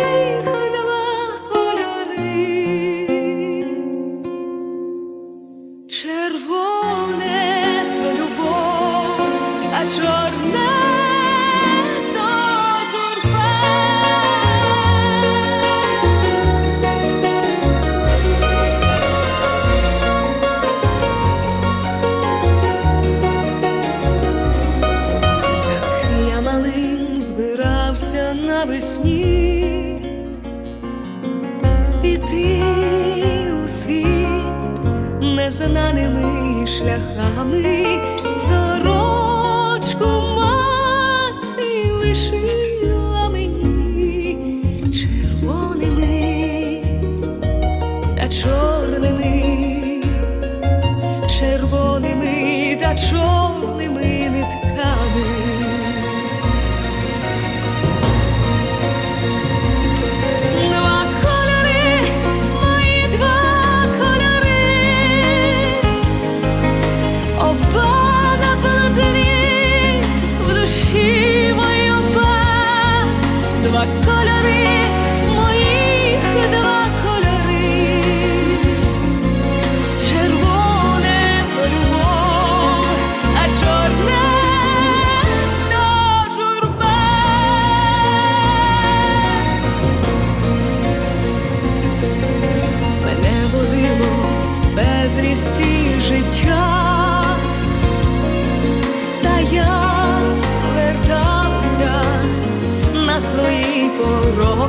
твоїх два кольори, червоне то а чорне то я малим збирався навесні. Незнаними шляхами. Сорочку мати лишила мені червоними та чорними, червоними та чорними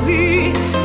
Paris.